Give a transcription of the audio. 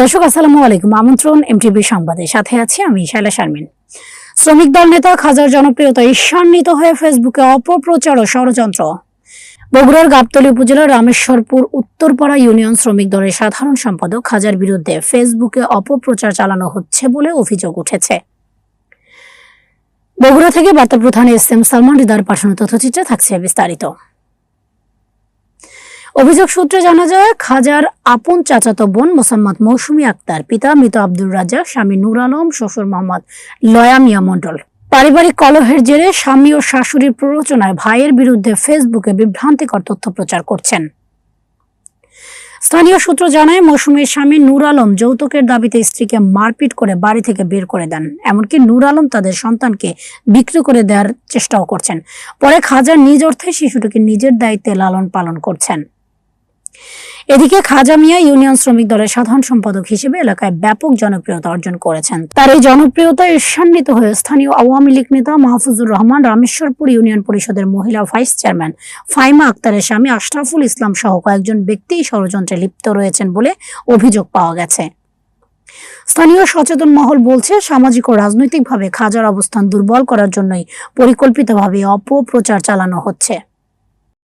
দর্শক, আসসালামু আলাইকুম। আমন্ত্রণ এমটিভি সংবাদে। সাথে আছি আমি শাইলা শারমিন। শ্রমিক দল নেতা খাজার জনপ্রিয়তা ঈর্ষান্বিত হয়ে ফেসবুকে অপপ্রচার ও ষড়যন্ত্র। বগুড়ার গাবতলী উপজেলার রামেশ্বরপুর উত্তরপাড়া ইউনিয়ন শ্রমিক দলের সাধারণ সম্পাদক খাজার বিরুদ্ধে ফেসবুকে অপপ্রচার চালানো হচ্ছে বলে অভিযোগ উঠেছে। বগুড়া থেকে বার্তা প্রধান এস এম সালমান রিদার পাঠানো তথ্যচিত্রে থাকছে বিস্তারিত। অভিযোগ সূত্রে জানা যায়, খাজার আপন চাচাতো বোন মোসাম্মদ মৌসুমী আক্তার, পিতা মৃত আব্দুর রাজা স্বামী নুর আলম, শ্বশুর মোহাম্মদ লয়া মিয়া মণ্ডল। পারিবারিক কলহের জেরে স্বামী ও শাশুড়ির প্ররোচনায় ভাইয়ের বিরুদ্ধে ফেসবুকে বিভ্রান্তিকর তথ্য প্রচার করছেন। স্থানীয় সূত্র জানায়, মৌসুমীর স্বামী নূর আলম যৌতুকের দাবিতে স্ত্রীকে মারপিট করে বাড়ি থেকে বের করে দেন। এমনকি নূর আলম তাদের সন্তানকে বিক্রি করে দেওয়ার চেষ্টাও করছেন। পরে খাজার নিজ অর্থে শিশুটিকে নিজের দায়িত্বে লালন পালন করছেন। এদিকে খাজা মিয়া ইউনিয়ন শ্রমিক দলের সাধারণ সম্পাদক হিসেবে এলাকায় ব্যাপক জনপ্রিয়তা অর্জন করেছেন। তার এই জনপ্রিয়তা ঈর্ষান্বিত হয়ে স্থানীয় আওয়ামী লীগ নেতা মাহফুজুর রহমান রামেশ্বরপুর ইউনিয়ন পরিষদের মহিলা ভাইস চেয়ারম্যান ফাইমা আক্তারের স্বামী আশরাফুল ইসলাম সহ কয়েকজন ব্যক্তি ষড়যন্ত্রে লিপ্ত রয়েছেন বলে অভিযোগ পাওয়া গেছে। স্থানীয় সচেতন মহল বলছে, সামাজিক ও রাজনৈতিকভাবে খাজার অবস্থান দুর্বল করার জন্যই পরিকল্পিতভাবে অপপ্রচার চালানো হচ্ছে।